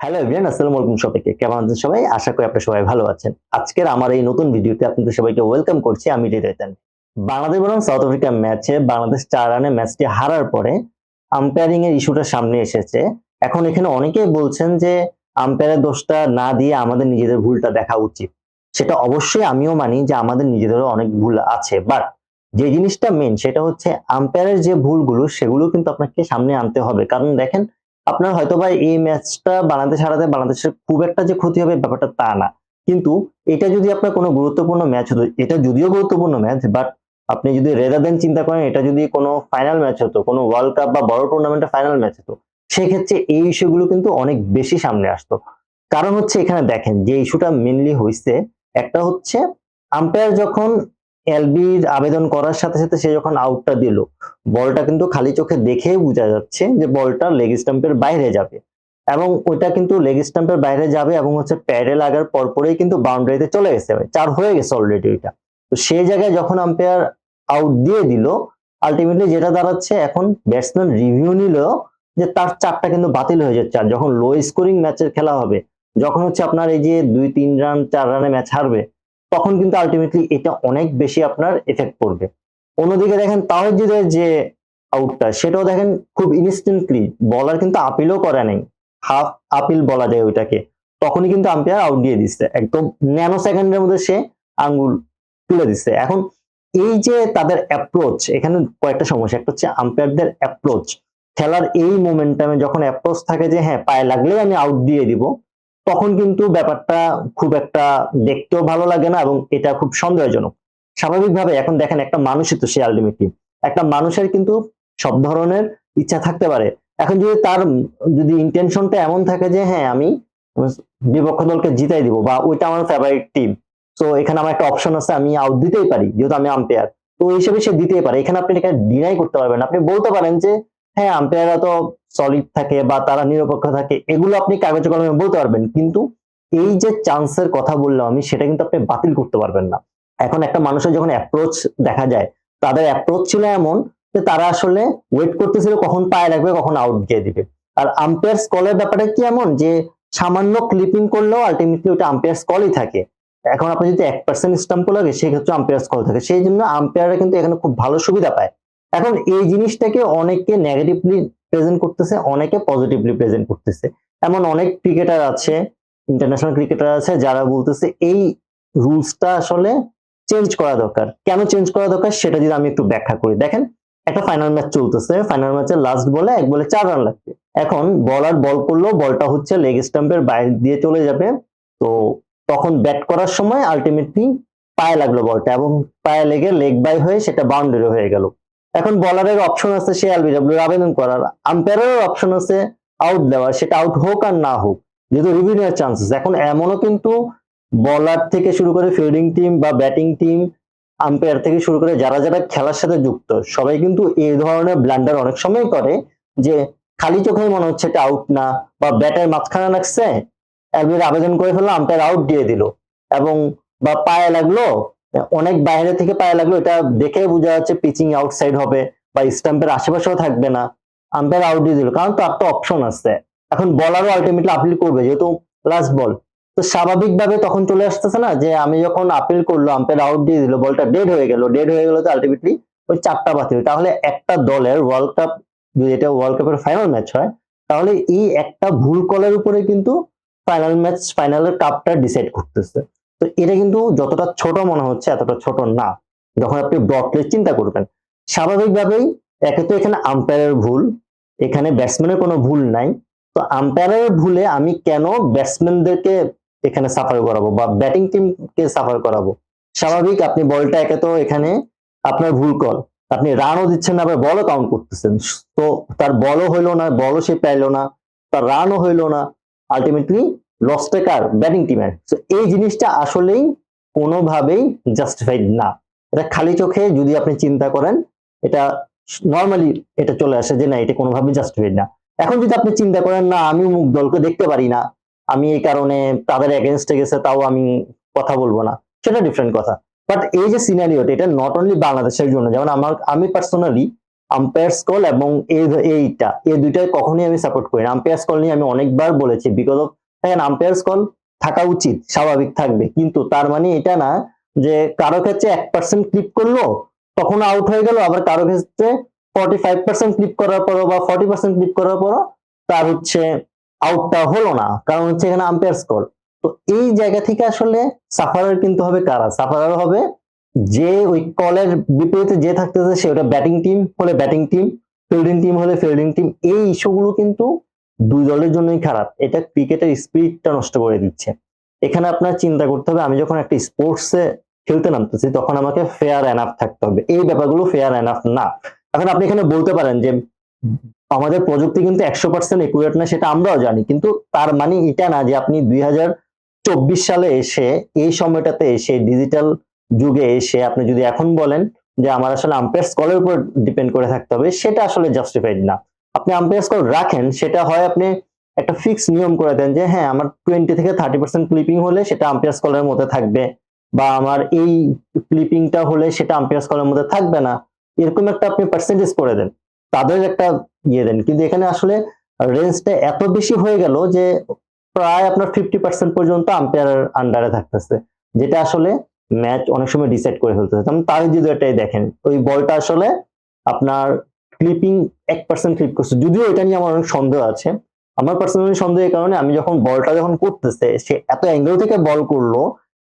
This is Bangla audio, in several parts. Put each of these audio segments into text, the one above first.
হ্যালো এভরিওয়ান আসসালামু আলাইকুম সবাইকে। কেমন আছেন সবাই? আশা করি আপনারা সবাই ভালো আছেন। আজকের আমার এই নতুন ভিডিওতে আপনাদের সবাইকে ওয়েলকাম করছি। আমি হৃদয়তান বাংলাদেশ বনাম সাউথ আফ্রিকা ম্যাচে বাংলাদেশ চার রানে ম্যাচটি হারার পরে আম্পায়ারিং এর ইস্যুটা সামনে এসেছে। এখন এখানে অনেকেই বলছেন যে আম্পায়ারের দোষটা না দিয়ে আমাদের নিজেদের ভুলটা দেখা উচিত। সেটা অবশ্যই আমিও মানি যে আমাদের নিজেদেরও অনেক ভুল আছে। বাট যে জিনিসটা মেন সেটা হচ্ছে আম্পায়ারের যে ভুলগুলো, সেগুলো কিন্তু আপনাকে সামনে আনতে হবে। কারণ দেখেন আপনার হয়তো বা এই ম্যাচটা বাংলাদেশ হারাতে বাংলাদেশের খুব একটা যে ক্ষতি হবে ব্যাপারটা তা না। কিন্তু এটা যদি আপনার কোনো গুরুত্বপূর্ণ ম্যাচ হতো, এটা যদিও গুরুত্বপূর্ণ ম্যাচ বাট আপনি যদি রেদার দেন চিন্তা করেন এটা যদি কোনো ফাইনাল ম্যাচ হতো, কোনো ওয়ার্ল্ড কাপ বা বড় টুর্নামেন্টের ফাইনাল ম্যাচ হতো, সেক্ষেত্রে এই ইস্যুগুলো কিন্তু অনেক বেশি সামনে আসতো। কারণ হচ্ছে এখানে দেখেন, যে ইস্যুটা মেনলি হয়েছে একটা হচ্ছে আম্পায়ার যখন এলবির আবেদন করার সাথে সাথে সে যখন আউটটা দিল, বলটা কিন্তু খালি চোখে দেখেই বোঝা যাচ্ছে যে বলটা লেগ স্টাম্পের বাইরে যাবে। এবং ওইটা কিন্তু লেগ স্টাম্পের বাইরে যাবে এবং হচ্ছে প্যাডে লাগার পরপরেই কিন্তু বাউন্ডারিতে চলে গেছে চার হয়ে গেছে অলরেডি ওইটা। তো সেই জায়গায় যখন আম্পায়ার আউট দিয়ে দিল আলটিমেটলি যেটা দাঁড়াচ্ছে, এখন ব্যাটসম্যান রিভিউ নিল যে তার চারটা কিন্তু বাতিল হয়ে যাচ্ছে। আর যখন লো স্কোরিং ম্যাচের খেলা হবে, যখন হচ্ছে আপনার এই যে দুই তিন রান চার রানে ম্যাচ হারবে তখন কিন্তু আলটিমেটলি এটা অনেক বেশি আপনার এফেক্ট পড়বে। অন্যদিকে দেখেন তাওহিদের যে আউটটা, সেটাও দেখেন খুব ইনস্ট্যান্টলি বলার কিন্তু আপিলও করে নাই। হাফ আপিল বলা যায় ওইটাকে। তখনই কিন্তু আম্পায়ার আউট দিয়ে দিচ্ছে। একদম ন্যানো সেকেন্ডের মধ্যে সে আঙ্গুল তুলে দিচ্ছে। এখন এই যে তাদের অ্যাপ্রোচ এখানে কয়েকটা সমস্যা। একটা হচ্ছে আম্পায়ারদের অ্যাপ্রোচ খেলার এই মোমেন্টামে যখন অ্যাপ্রোচ থাকে যে হ্যাঁ পায়ে লাগলেই আমি আউট দিয়ে দিব তখন কিন্তু ব্যাপারটা খুব একটা দেখতেও ভালো লাগে না এবং এটা খুব সন্দেহজনক। স্বাভাবিকভাবে এখন দেখেন একটা মানুষই তো সে আলটিমেটলি একটা মানুষের কিন্তু সব ধরনের ইচ্ছা থাকতে পারে। এখন যদি তার যদি ইন্টেনশনটা এমন থাকে যে হ্যাঁ আমি বিপক্ষ দলকে জিতাই দিব বা ওইটা আমার ফেভারিট টিম তো এখানে আমার একটা অপশন আছে, আমি আউট দিতেই পারি, যেহেতু আমি আম্পায়ার তো হিসেবে সে দিতেই পারে। এখানে আপনি এটা ডিনাই করতে পারবেন আপনি বলতে পারেন যে হ্যাঁ আম্পায়াররা তো সলিড থাকে বা তারা নিরপেক্ষ থাকে, এগুলো আপনি কাগজে কলমে বলতে পারবেন। কিন্তু এই যে চান্সের কথা বললাম আমি, সেটা কিন্তু আপনি বাতিল করতে পারবেন না। এখন একটা মানুষের যখন অ্যাপ্রোচ দেখা যায়, তাদের অ্যাপ্রোচ ছিল এমন যে তারা আসলে ওয়েট করতেছিল কখন পায়ে লাগবে, কখন আউট দিয়ে দিবে। আর আম্পায়ার কলের ব্যাপারটা কি এমন যে, সামান্য ক্লিপিং করলেও আলটিমেটলি ওটা আম্পায়ার কলই থাকে। এখন আপনি যদি এক পার্সেন্ট স্টাম্প লাগে সেক্ষেত্রে আম্পায়ার কল থাকে। সেই জন্য আম্পায়াররা কিন্তু এখানে খুব ভালো সুবিধা পায়। এখন এই জিনিসটাকে অনেকে নেগেটিভলি প্রেজেন্ট করতেছে, অনেকে পজিটিভলি প্রেজেন্ট করতেছে। এমন অনেক ক্রিকেটার আছে ইন্টারন্যাশনাল ক্রিকেটার আছে, যারা বলতেছে এই রুলসটা আসলে চেঞ্জ করা দরকার। কেন চেঞ্জ করা দরকার সেটা যদি আমি একটু ব্যাখ্যা করি। দেখেন, একটা ফাইনাল ম্যাচ চলতেছে ফাইনাল ম্যাচের লাস্ট বলে এক বলে চার রান লাগবে। এখন বলার বল করল বলটা হচ্ছে লেগ স্টাম্পের বাইরে দিয়ে চলে যাবে। তো তখন ব্যাট করার সময় আলটিমেটলি পায়ে লাগল বলটা এবং পায়ে লেগে লেগ বাই হয়ে সেটা বাউন্ডারি হয়ে গেল। এখন বলারের অপশন আছে সে এলবিডব্লিউ আবেদন করার। আম্পায়ারের অপশন আছে আউট দেওয়ার। সেটা আউট হোক আর না হোক, যেহেতু রিভিউ নেওয়ার চান্সেস এখন এমনও কিন্তু বলার থেকে শুরু করে ফিল্ডিং টিম বা ব্যাটিং টিম আম্পায়ার থেকে শুরু করে যারা যারা খেলার সাথে যুক্ত, সবাই কিন্তু এই ধরনের ব্ল্যান্ডার অনেক সময় করে যে খালি চোখে মনে হচ্ছে এটা আউট না বা ব্যাটের মাঝখানে লাগছে এলবির আবেদন করে ফেলল আম্পায়ার আউট দিয়ে দিল এবং বা পায়ে লাগল অনেক বাইরে থেকে পায়ে লাগল, এটা দেখে বোঝা যাচ্ছে পিচিং আউটসাইড হবে বা স্টাম্পের আশেপাশেও থাকবে না। আম্পায়ার আউট দিয়ে দিল। কারণ তার তো অপশন আছে। এখন বলারও আলটিমেটলি আপিল করবে, যেহেতু লাস্ট বল তো স্বাভাবিকভাবে তখন চলে আসতেছে না যে, আমি যখন আপিল করল আম্পায়ার আউট দিয়ে দিল বলটা ডেড হয়ে গেল। ডেড হয়ে গেল তো আলটিমেটলি ওই চারটা বাতিল তাহলে একটা দলের ওয়ার্ল্ড কাপ যদি এটা ওয়ার্ল্ড কাপের ফাইনাল ম্যাচ হয়, তাহলে এই একটা ভুল কলের উপরে কিন্তু ফাইনাল ম্যাচ ফাইনালের কাপটা ডিসাইড করতেছে। তো এটা কিন্তু যতটা ছোট মনে হচ্ছে, এতটা ছোট না। যখন আপনি ব্রডলি চিন্তা করবেন, স্বাভাবিকভাবেই একে তো এখানে আম্পায়ারের ভুল, এখানে ব্যাটসম্যানের কোনো ভুল নাই। তো আম্পায়ারের ভুলে আমি কেন ব্যাটসম্যানদেরকে এখানে সাফার করাবো বা ব্যাটিং টিমকে সাফার করাবো? স্বাভাবিক আপনি বলটা একে তো এখানে আপনার ভুল কল আপনি রানও দিচ্ছেন না, আবার বলও কাউন্ট করতেছেন। তো তার বলও হইল না বলও সে পাইলো না, তার রানও হইল না। আলটিমেটলি লসটা কার ব্যাটিং টিমের তো এই জিনিসটা আসলেই কোনোভাবেই জাস্টিফাইড না। এটা খালি চোখে যদি আপনি চিন্তা করেন, এটা নর্মালি এটা চলে আসে যে না, এটা কোনোভাবেই জাস্টিফাইড না। এখন যদি আপনি চিন্তা করেন, না, আমি মুখ দলকে দেখতে পারি না, আমি এই কারণে তাদের এগেনস্টে গেছে, তাও আমি কথা বলব না, সেটা ডিফারেন্ট কথা। বাট এই যে সিনারিওটা এটা নট অনলি বাংলাদেশের জন্য, যেমন আমার, আমি পার্সোনালি আম্পায়ার্স কল এবং এই, এইটা, এই দুইটাই কখনোই আমি সাপোর্ট করি না। আম্পায়ার্স কল নিয়ে আমি অনেকবার বলেছি বিকজ অফ দেখেন আম্পায়ার্স কল থাকা উচিত, স্বাভাবিক থাকবে। কিন্তু তার মানে এটা না যে কারও ক্ষেত্রে এক পার্সেন্ট ক্লিপ করল, তখন আউট হয়ে গেল, আবার কারও ক্ষেত্রে ফর্টি ফাইভ পার্সেন্ট ক্লিপ করার পরও বা ফর্টি পার্সেন্ট ক্লিপ করার পরও তার হচ্ছে আউটটা হলো না, কারণ হচ্ছে এখানে আম্পায়ার্স কল তো এই জায়গা থেকে আসলে সাফারার কিন্তু হবে কারা? সাফারার হবে যে ওই কলের বিপরীতে যে থাকতেছে সে, ওটা ব্যাটিং টিম হলে ব্যাটিং টিম ফিল্ডিং টিম হলে ফিল্ডিং টিম এই ইস্যুগুলো কিন্তু দুই দলের জন্যই খারাপ। এটা ক্রিকেটের স্পিরিটটা নষ্ট করে দিচ্ছে। এখানে আপনার চিন্তা করতে হবে, আমি যখন একটা স্পোর্টসে খেলতে নামতেছি, তখন আমাকে ফেয়ার এনাফ থাকতে হবে। এই ব্যাপারগুলো ফেয়ার এনাফ না। এখন আপনি এখানে বলতে পারেন যে, আমাদের প্রযুক্তি কিন্তু একশো পার্সেন্ট একুরেট না, সেটা আমরাও জানি। কিন্তু তার মানে এটা না যে আপনি দুই হাজার চব্বিশ সালে এসে, এই সময়টাতে এসে ডিজিটাল যুগে এসে আপনি যদি এখন বলেন যে, আমার আসলে আম্পায়ার স্কলের উপর ডিপেন্ড করে থাকতে হবে, সেটা আসলে জাস্টিফাইড না। আপনি আম্পায়ার স্কল রাখেন, সেটা হয় আপনি একটা ফিক্স নিয়ম করে দেন যে হ্যাঁ আমার টোয়েন্টি থেকে থার্টি পার্সেন্ট ক্লিপিং হলে সেটা আম্পায়ার স্কলের মধ্যে থাকবে বা আমার এই ক্লিপিংটা হলে সেটা আম্পায়ার স্কলের মধ্যে থাকবে না। এরকম একটা আপনি পার্সেন্টেজ করে দেন। তাদের একটা ইয়ে দেন। কিন্তু এখানে আসলে রেঞ্জটা এত বেশি হয়ে গেল যে, প্রায় আপনার ফিফটি পার্সেন্ট পর্যন্ত আম্পায়ারের আন্ডারে থাকতেছে। যেটা আসলে ম্যাচ অনেক সময় ডিসাইড করে ফেলতেছে। যেমন তার যদি এটাই দেখেন, ওই বলটা আসলে আপনার ক্লিপিং এক পার্সেন্ট ক্লিপ করছে। যদিও এটা নিয়ে আমার অনেক সন্দেহ আছে। আমার পার্সোনালি সন্দেহের কারণে আমি যখন বলটা যখন করতেছে, সে এত অ্যাঙ্গেল থেকে বল করল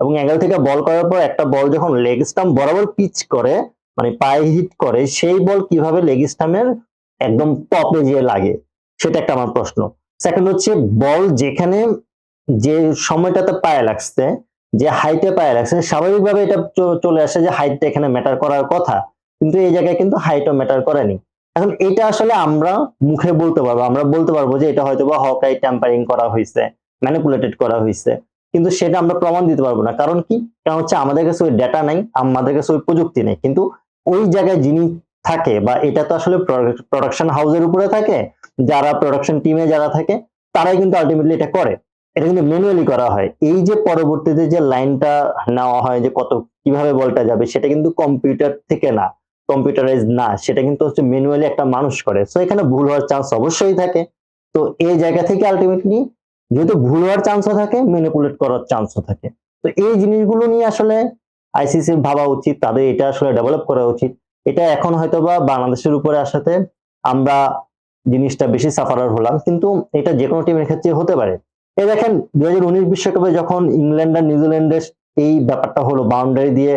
এবং অ্যাঙ্গেল থেকে বল করার পর একটা বল যখন লেগ স্টাম্প বরাবর পিচ করে মানে পায়ে হিট করে, সেই বল কীভাবে লেগ স্টাম্পের একদম টপে যে লাগে, সেটা একটা আমার প্রশ্ন। সেকেন্ড হচ্ছে বল যেখানে যে সময়টাতে পায়ে লাগছে, যে হাইটে পায়ে লাগছে, স্বাভাবিকভাবে এটা চলে আসে যে হাইটটা এখানে ম্যাটার করার কথা। কিন্তু এই জায়গায় কিন্তু হাইটও ম্যাটার করেনি এখন এটা আসলে আমরা মুখে বলতে পারব, আমরা বলতে পারব যে এটা হয়তো বা হকাই ট্যাম্পারিং করা হয়েছে ম্যানিপুলেটেড করা হয়েছে। কিন্তু সেটা আমরা প্রমাণ দিতে পারব না। কারণ কি? কারণ হচ্ছে আমাদের কাছে ওই ডেটা নাই, আমাদের কাছে ওই প্রযুক্তি নেই। কিন্তু ওই জায়গায় যিনি থাকে বা এটা তো আসলে প্রোডাকশন হাউসের উপরে থাকে, যারা প্রোডাকশন টিমে যারা থাকে, তারাই কিন্তু আলটিমেটলি এটা করে। এটা কিন্তু ম্যানুয়ালি করা হয়। এই যে পরবর্তীতে যে লাইনটা নেওয়া হয় যে কত, কীভাবে বলটা যাবে, সেটা কিন্তু কম্পিউটার থেকে না। কম্পিউটারাইজ না, সেটা কিন্তু হচ্ছে ম্যানুয়ালি একটা মানুষ করে। সো এখানে ভুল হওয়ার চান্স অবশ্যই থাকে। তো এই জায়গা থেকে আলটিমেটলি যেহেতু ভুল হওয়ার চান্সও থাকে ম্যানিপুলেট করার চান্সও থাকে। তো এই জিনিসগুলো নিয়ে আসলে আইসিসির ভাবা উচিত, তাদের এটা আসলে ডেভেলপ করা উচিত। এটা এখন হয়তো বা বাংলাদেশের উপরে আসাতে আমরা জিনিসটা বেশি সাফারার হলাম, কিন্তু এটা যে কোনো টিমের ক্ষেত্রে হতে পারে। এই দেখেন দুই হাজার উনিশ বিশ্বকাপে যখন ইংল্যান্ড আর নিউজিল্যান্ডের এই ব্যাপারটা হলো বাউন্ডারি দিয়ে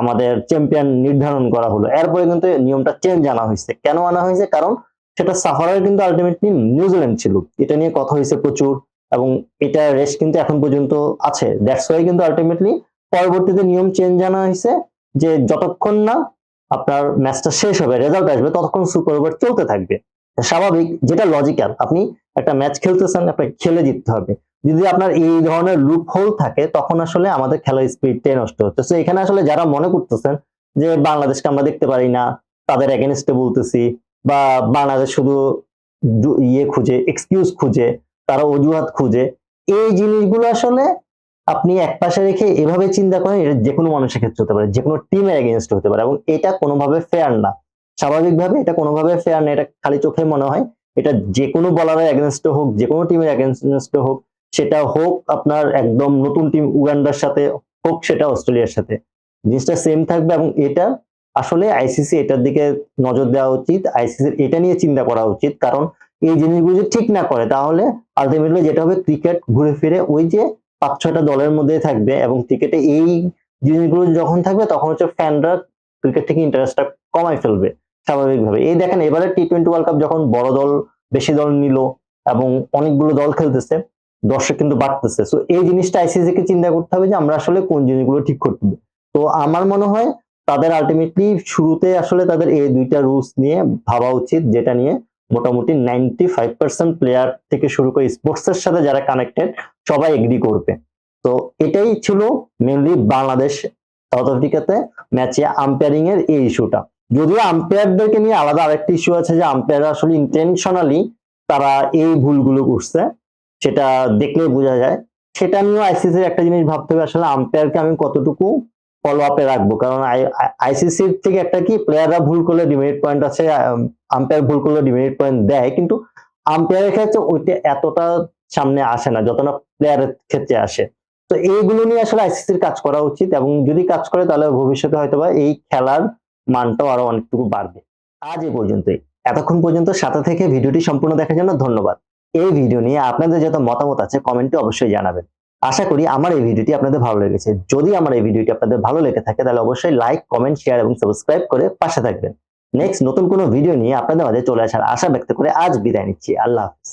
আমাদের চ্যাম্পিয়ন নির্ধারণ করা হলো। এরপরে কিন্তু নিয়মটা চেঞ্জ আনা হয়েছে। কেন আনা হয়েছে? কারণ সেটা সাফারার কিন্তু আলটিমেটলি নিউজিল্যান্ড ছিল। এটা নিয়ে কথা হয়েছে প্রচুর এবং এটা রেস কিন্তু এখন পর্যন্ত আছে। দ্যাটস ওয়াই কিন্তু আলটিমেটলি পরবর্তীতে নিয়ম চেঞ্জ আনা হয়েছে যে যতক্ষণ না আপনার ম্যাচটা শেষ হবে রেজাল্ট আসবে, ততক্ষণ সুপার ওভার চলতে থাকবে। স্বাভাবিক, যেটা লজিক্যাল আপনি একটা ম্যাচ খেলতেছেন, আপনাকে খেলে জিততে হবে। যদি আপনার এই ধরনের লুপ হোল থাকে, তখন আসলে আমাদের খেলার স্পিডটাই নষ্ট হচ্ছে। তো এখানে আসলে যারা মনে করতেছেন যে বাংলাদেশকে আমরা দেখতে পারি না, তাদের এগেনস্টে বলতেছি বা বাংলাদেশ শুধু ইয়ে খুঁজে এক্সকিউজ খুঁজে, তারা অজুহাত খুঁজে, এই জিনিসগুলো আসলে আপনি এক পাশে রেখে এভাবে চিন্তা করেন, এটা যে কোনো মানুষের ক্ষেত্রে হতে পারে, যে কোনো টিমের এগেনস্ট হতে পারে। এবং এটা কোনোভাবে ফেয়ার না। স্বাভাবিকভাবে এটা কোনোভাবে ফেয়ার না, এটা খালি চোখে মনে হয়, এটা যে কোনো বলারের এগেনস্টে হোক, যে কোনো টিমের এগেনস্টে হোক সেটা হোক আপনার একদম নতুন টিম উগান্ডার সাথে হোক, সেটা অস্ট্রেলিয়ার সাথে। জিনিসটা সেম থাকবে এবং এটা আসলে আইসিসি এটার দিকে নজর দেওয়া উচিত। আইসিসির এটা নিয়ে চিন্তা করা উচিত। কারণ এই জিনিসগুলো যদি ঠিক না করে, তাহলে আলটিমেটলি যেটা হবে ক্রিকেট ঘুরে ফিরে ওই যে পাঁচ ছয়টা দলের মধ্যে থাকবে এবং ক্রিকেটে এই জিনিসগুলো যখন থাকবে, তখন হচ্ছে ফ্যানরা ক্রিকেট থেকে ইন্টারেস্টটা কমাই ফেলবে স্বাভাবিকভাবে। এই দেখেন, এবারে টি টোয়েন্টি ওয়ার্ল্ড কাপ যখন বড় দল, বেশি দল নিল এবং অনেকগুলো দল খেলতেছে দর্শক কিন্তু বাড়তেছে। সো এই জিনিসটা আইসিসি কে চিন্তা করতে হবে যে আমরা আসলে কোন জিনিসগুলো ঠিক করতে হবে তো আমার মনে হয় তাদের আলটিমেটলি শুরুতে আসলে তাদের এই দুইটা রুলস নিয়ে ভাবা উচিত, যেটা নিয়ে মোটামুটি নাইনটি ফাইভ পার্সেন্ট প্লেয়ার থেকে শুরু করে স্পোর্টস এর সাথে যারা কানেক্টেড সবাই এগ্রি করবে। তো এটাই ছিল মেনলি বাংলাদেশ সাউথ আফ্রিকাতে ম্যাচে আম্পায়ারিং এর এই ইস্যুটা যদিও আম্পায়ারদেরকে নিয়ে আলাদা আরেকটা ইস্যু আছে যে আম্পায়াররা আসলে ইন্টেনশনালি তারা এই ভুলগুলো করছে। সেটা দেখলেই বোঝা যায়। সেটা নিয়েও আইসিসির একটা জিনিস ভাবতে হবে। আসলে আম্পায়ারকে আমি কতটুকু ফলো আপে রাখব? কারণ আইসিসির থেকে একটা কি প্লেয়াররা ভুল করলে ডিমেরিট পয়েন্ট আছে আম্পায়ার ভুল করলে ডিমেরিট পয়েন্ট দেয়। কিন্তু আম্পায়ারের ক্ষেত্রে ওইটা এতটা সামনে আসে না, যত না প্লেয়ারের ক্ষেত্রে আসে। তো এইগুলো নিয়ে আসলে আইসিসির কাজ করা উচিত এবং যদি কাজ করে তাহলে ভবিষ্যতে হয়তো বা এই খেলার মানটাও আরও অনেকটুকু বাড়বে। আজ এই পর্যন্তই। এতক্ষণ পর্যন্ত সাথে থেকে ভিডিওটি সম্পূর্ণ দেখার জন্য ধন্যবাদ। এই ভিডিও নিয়ে আপনাদের যত মতামত আছে কমেন্টে অবশ্যই জানাবেন। আশা করি আমার এই ভিডিওটি আপনাদের ভালো লেগেছে। যদি আমার এই ভিডিওটি আপনাদের ভালো লেগে থাকে, তাহলে অবশ্যই লাইক কমেন্ট শেয়ার এবং সাবস্ক্রাইব করে পাশে থাকবেন। নেক্সট নতুন কোনো ভিডিও নিয়ে আপনাদের মাঝে চলে আসার আশা ব্যক্ত করে আজ বিদায় নিচ্ছি। আল্লাহ হাফিজ।